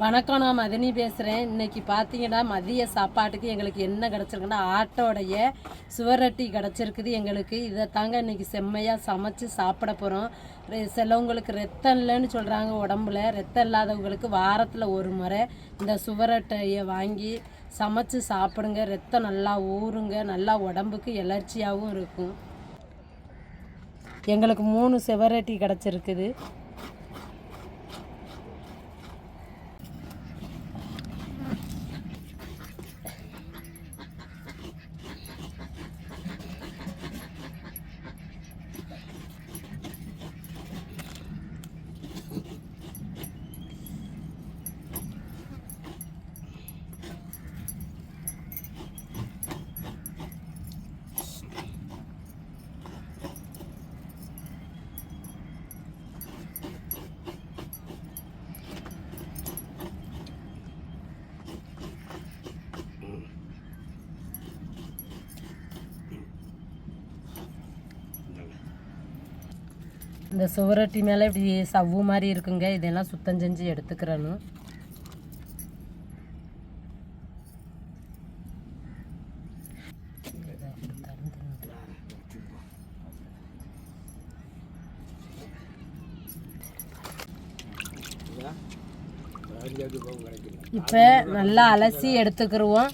வணக்கம் நான் மதினி பேசுகிறேன் இன்றைக்கி பார்த்தீங்கன்னா மதிய சாப்பாட்டுக்கு எங்களுக்கு என்ன கிடச்சிருக்குன்னா ஆட்டோடைய சுவரொட்டி கிடச்சிருக்குது எங்களுக்கு. இதை தாங்க இன்னைக்கு செம்மையாக சமைச்சு சாப்பிட போகிறோம் சிலவங்களுக்கு ரத்தம் இல்லைன்னு சொல்கிறாங்க உடம்புல. ரத்தம் இல்லாதவங்களுக்கு வாரத்தில் ஒரு முறை இந்த சுவரட்டையை வாங்கி சமைச்சு சாப்பிடுங்க. ரத்தம் நல்லா ஊறுங்க. நல்லா உடம்புக்கு எலர்ச்சியாகவும் இருக்கும். எங்களுக்கு மூணு சுவரொட்டி கிடச்சிருக்குது. இந்த சுவரொட்டி மேலே இப்படி சவ்வு மாதிரி இருக்குங்க. இதெல்லாம் சுத்தம் செஞ்சு எடுத்துக்கிறணும். இப்போ நல்லா அலசி எடுத்துக்கிருவோம்.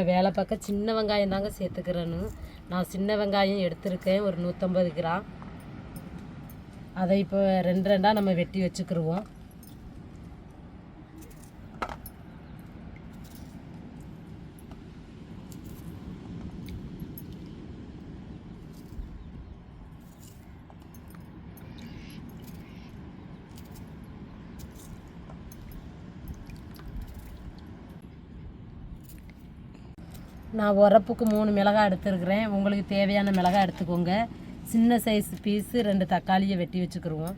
நம்ம வேலை பார்க்க சின்ன வெங்காயம் தாங்க சேர்த்துக்கிறேன்னு. நான் சின்ன வெங்காயம் எடுத்திருக்கேன் ஒரு நூற்றம்பது கிராம். அதை இப்போ ரெண்டு ரெண்டாக நம்ம வெட்டி வச்சுக்கிருவோம். நான் உரப்புக்கு மூணு மிளகாய் எடுத்துருக்குறேன். உங்களுக்கு தேவையான மிளகாய் எடுத்துக்கோங்க. சின்ன சைஸ் பீஸு ரெண்டு தக்காளியை வெட்டி வச்சுக்கிருவோம்.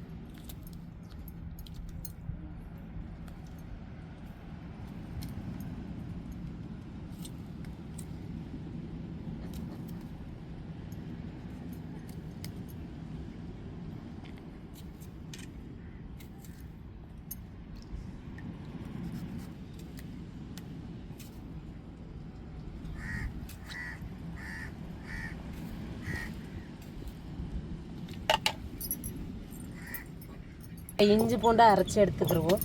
இஞ்சி பூண்டை அரைச்சி எடுத்துக்கிருவோம்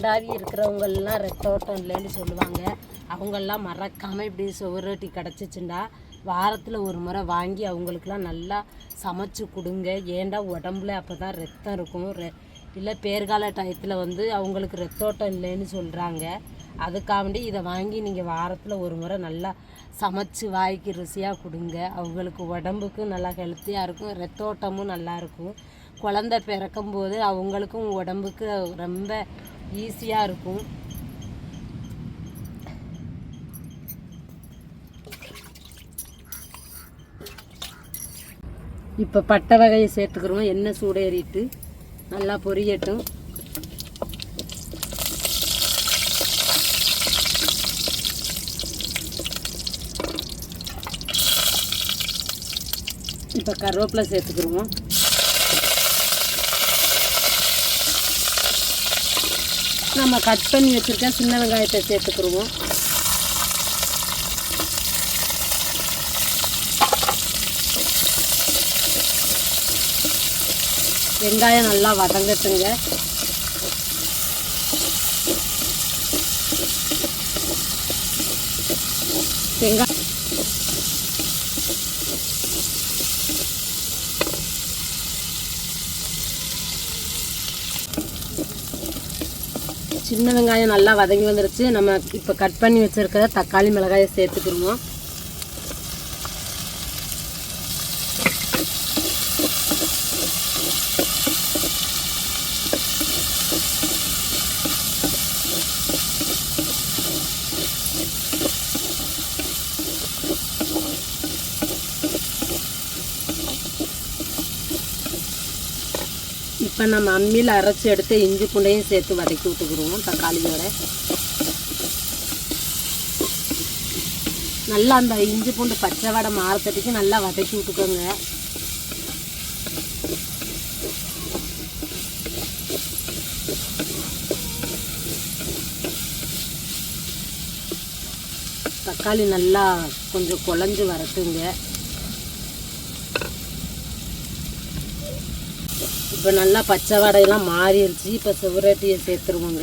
நல்லா இருக்கிறவங்கெல்லாம் ரத்த இல்லைன்னு சொல்லுவாங்க. அவங்கெல்லாம் மறக்காமல் இப்படி சுவரொட்டி கிடச்சிச்சுண்டா வாரத்தில் ஒரு முறை வாங்கி அவங்களுக்குலாம் நல்லா சமைச்சு கொடுங்க. ஏன்டா உடம்புல அப்போ தான் ரத்தம் இருக்கும்? ரெ இல்லை பேர்கால டயத்தில் வந்து அவங்களுக்கு ரத்தோட்டம் இல்லைன்னு சொல்கிறாங்க அதுக்காண்டி இதை வாங்கி நீங்கள் வாரத்தில் ஒரு முறை நல்லா சமைச்சு வாய்க்கு ருசியாக கொடுங்க. அவங்களுக்கு உடம்புக்கும் நல்லா ஹெல்த்தியாக இருக்கும். ரத்தோட்டமும் நல்லா இருக்கும். குழந்த பிறக்கும்போது அவங்களுக்கும் உடம்புக்கு ரொம்ப ஈஸியாக இருக்கும். இப்போ பட்டை வகையை சேர்த்துக்கிறோம். எண்ணெய் சூடேறிட்டு நல்லா பொரியட்டும். இப்போ கருவேப்பிலை சேர்த்துக்கிருவோம். நம்ம கட் பண்ணி வச்சுருக்க சின்ன வெங்காயத்தை சேர்த்துக்கிடுவோம். வெங்காயம் நல்லா வதங்கட்டுங்க. வெங்காயம் சின்ன வெங்காயம் நல்லா வதங்கி வந்துருச்சு. நம்ம இப்போ கட் பண்ணி வச்சுருக்கிற தக்காளி மிளகாயை சேர்த்துக்கிருவோம். இப்போ நம்ம அம்மியில் அரைச்சி எடுத்து இஞ்சி பூண்டையும் சேர்த்து வதக்கி விட்டுக்குருவோம் தக்காளியோட. நல்லா அந்த இஞ்சி பூண்டு பச்சை வடை மாறத்தட்டிக்கு நல்லா வதக்கி விட்டுக்கோங்க. தக்காளி நல்லா கொஞ்சம் குழஞ்சி வரட்டுங்க. இப்போ நல்லா பச்சை வடையெல்லாம் மாறிடுச்சு இப்போ சுவரொட்டியை சேர்த்துருவோங்க.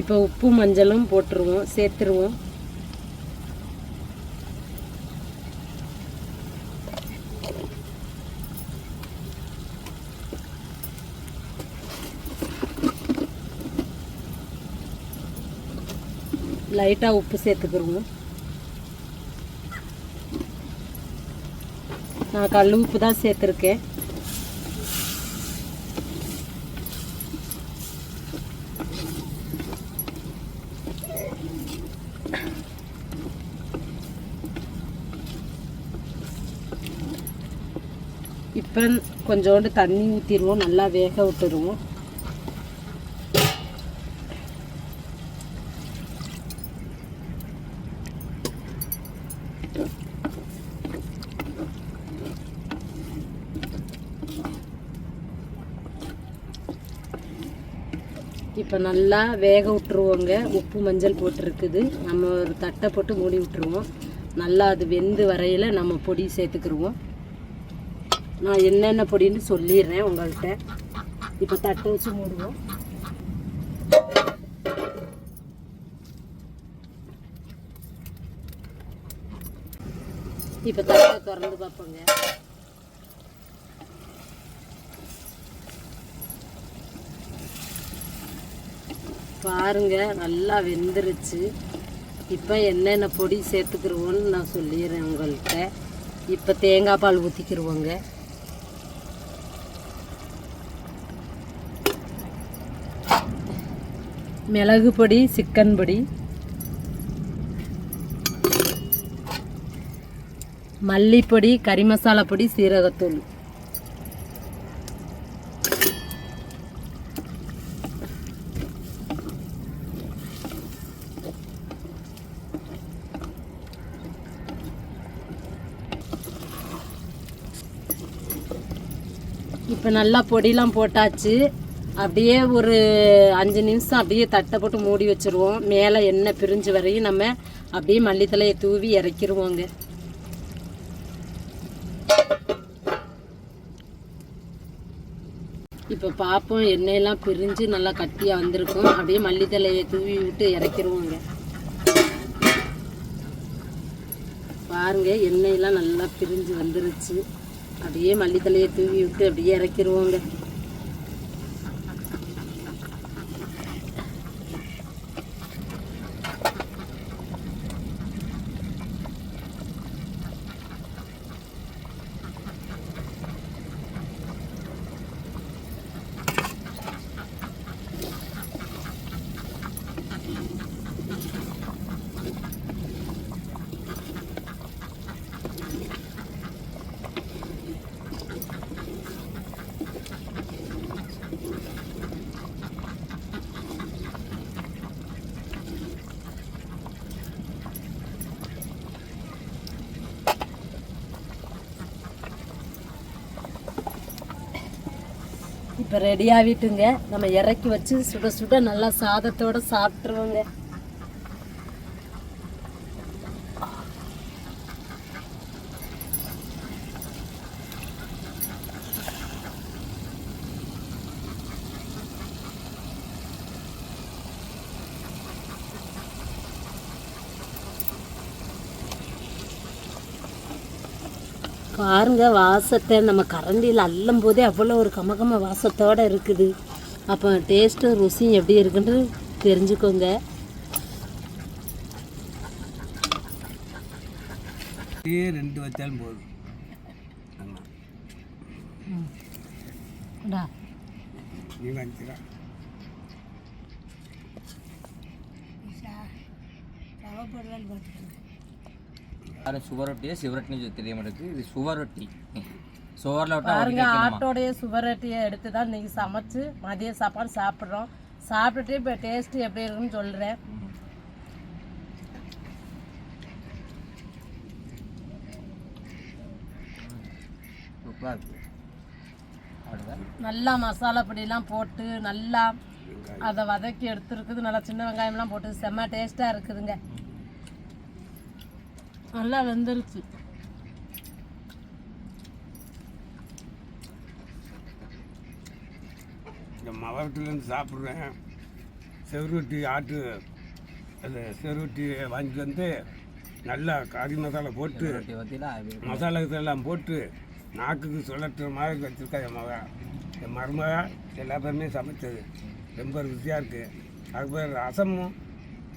இப்போ உப்பு மஞ்சளும் போட்டுருவோம் சேர்த்துருவோம். லைட்டாக உப்பு சேர்த்துக்கிருவோம். நான் கல் உப்பு தான் சேர்த்துருக்கேன். இப்போ கொஞ்சோண்டு தண்ணி ஊற்றிடுவோம் நல்லா வேக விட்டுருவோம். இப்போ நல்லா வேக விட்டுருவோங்க. உப்பு மஞ்சள் போட்டிருக்குது. நம்ம ஒரு தட்டை போட்டு மூடி விட்டுருவோம். நல்லா அது வெந்து வரையில் நம்ம பொடி சேர்த்துக்கிருவோம். நான் என்னென்ன பொடின்னு சொல்லிடுறேன் உங்கள்கிட்ட. இப்போ தட்டை வச்சு மூடுவோம். இப்போ தட்டை திறந்து பார்ப்போங்க. பாருங்க நல்லா வெந்துருச்சு. இப்போ என்னென்ன பொடி சேர்த்துக்கிருவோன்னு நான் சொல்லிடுறேன் உங்கள்கிட்ட. இப்போ தேங்காய் பால் ஊற்றிக்கிருவோங்க மிளகு பொடி சிக்கன் பொடி மல்லிப்பொடி கறி மசாலா பொடி சீரகத்தூள். இப்போ நல்லா பொடியெலாம் போட்டாச்சு. அப்படியே ஒரு அஞ்சு நிமிஷம் அப்படியே தட்டை போட்டு மூடி வச்சுருவோம். மேலே எண்ணெய் பிரிஞ்சு வரையும் நம்ம அப்படியே மல்லித்தலையை தூவி இறக்கிடுவோங்க இப்போ பார்ப்போம் எண்ணெயெல்லாம் பிரிஞ்சு நல்லா கட்டியாக வந்திருக்கும். அப்படியே மல்லித்தலையை தூவி விட்டு இறக்கிருவோங்க. பாருங்க எண்ணெயெல்லாம் நல்லா பிரிஞ்சு வந்துருச்சு. அப்படியே மல்லித்தலையை தூவி விட்டு அப்படியே இறக்கிருவோங்க. இப்போ ரெடி ஆகிட்டுங்க. நம்ம இறக்கி வச்சு சுட சுட நல்லா சாதத்தோட சாப்பிட்ருவோங்க பாருங்க வாசத்தை. நம்ம கரண்டியில் அள்ளும் போதே அவ்வளோ ஒரு கமகம வாசத்தோடு இருக்குது. அப்போ டேஸ்ட்டும் ருசியும் எப்படி இருக்குன்னு தெரிஞ்சுக்கோங்க. ரெண்டு வச்சாலும் போதும். நீ வாங்கிக்கிறா. அது சுவரொட்டியே சிவரொட்டின்னு தெரிய மாட்டேங்குது இது சுவரொட்டி சுவரில் விட்டா பாருங்க ஆட்டோடைய சுவரட்டியை எடுத்து தான் இன்னைக்கு சமைச்சு மதிய சாப்பாடு சாப்பிட்றோம். சாப்பிட்டுட்டு இப்போ டேஸ்ட்டு எப்படி இருக்குன்னு சொல்கிறேன் நல்லா மசாலா பொடியெல்லாம் போட்டு நல்லா அதை வதக்கி எடுத்துருக்குது. நல்லா சின்ன வெங்காயம்லாம் போட்டு செம்ம டேஸ்ட்டாக இருக்குதுங்க. நல்லா வெந்துருச்சு. இந்த மாவட்டத்துலேருந்து சாப்பிட்றேன். செவரொட்டி ஆட்டு அந்த செவரொட்டி வாங்கிட்டு வந்து நல்லா கறி மசாலா போட்டு மசாலா இதெல்லாம் போட்டு நாக்குக்கு சுழட்டுற மாதிரி வச்சுருக்கா என் மக. என் மருமக எல்லா பேருமே சமைச்சது. ரொம்ப ருசியாக இருக்குது அது பேர் ரசமும்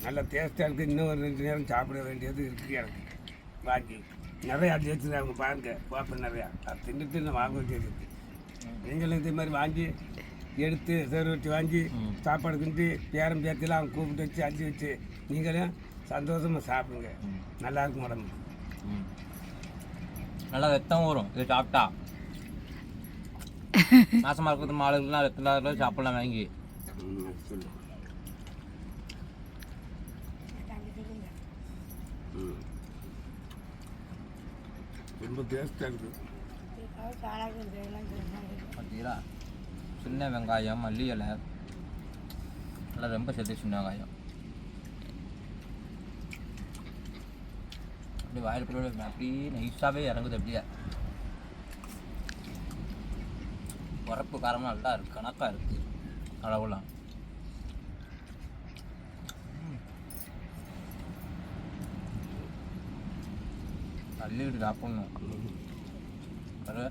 நல்ல டேஸ்ட்டாக இருக்குது இன்னும் ஒரு ரெண்டு நேரம் சாப்பிட வேண்டியது இருக்குது எனக்கு. வாங்கி நிறையா ஜெயிச்சுருக்காங்க பாருங்க பாப்பேன் நிறையா. அது தின்னுட்டு இன்னும் வாங்க வேண்டியது நீங்களும் இதே மாதிரி வாங்கி எடுத்து சேருவட்டி வாங்கி சாப்பாடு கிண்டி பேரம் பேத்திலாம் கூப்பிட்டு வச்சு அஞ்சு வச்சு நீங்களும் சந்தோஷமாக சாப்பிடுங்க. நல்லா இருக்கும் உடம்பு. நல்லா ரத்தம் வரும் இது சாப்பிட்டா மாசமாக இருக்கிறது ஆளுங்களாம் ரத்தம் இல்லாத சாப்பிடலாம் வாங்கி. சொல்லு. ம். ரொம்ப டேஸ்டாக இருக்குது. பார்த்தீங்களா சின்ன வெங்காயம் மல்லி இலை. நல்லா ரொம்ப சேர்த்து சின்ன வெங்காயம். அப்படியே வாயிலுக்குள்ள அப்படியே நைஸாகவே இறங்குது அப்படியே. உரப்பு காரமாக நல்லா இருக்கு கணக்காக இருக்குது அளவுலாம் அள்ளிக்கிட்டு சாப்பிட்ணும். அது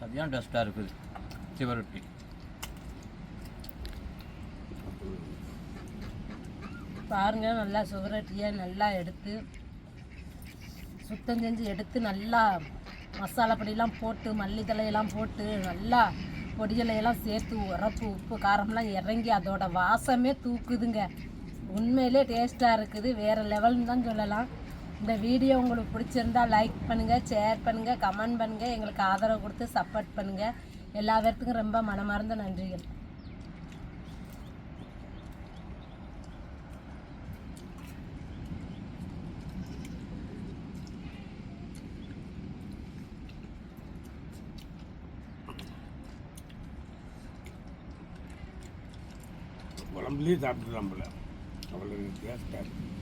சரியான டஸ்ட்டாக இருக்குது. சிவரொட்டி. பாருங்கள் நல்லா சுவரட்டியை நல்லா எடுத்து சுத்தம் செஞ்சு எடுத்து நல்லா மசாலா பொடியெல்லாம் போட்டு மல்லித்தலையெல்லாம் போட்டு நல்லா பொடிகளையெல்லாம் சேர்த்து உரப்பு உப்பு காரம்லாம் இறங்கி அதோட வாசமே தூக்குதுங்க. உண்மையிலே டேஸ்ட்டாக இருக்குது. வேறு லெவல்னு தான் சொல்லலாம். இந்த வீடியோ உங்களுக்கு பிடிச்சிருந்தா லைக் பண்ணுங்கள் ஷேர் பண்ணுங்கள் கமெண்ட் பண்ணுங்கள் எங்களுக்கு ஆதரவு கொடுத்து சப்போர்ட் பண்ணுங்கள் எல்லா பேர்த்துக்கும் ரொம்ப மனமார்ந்த நன்றிகள். குழம்புலேயே சாப்பிட்டுலாம் போல. அவ்வளோ டேஸ்டாக இருக்குது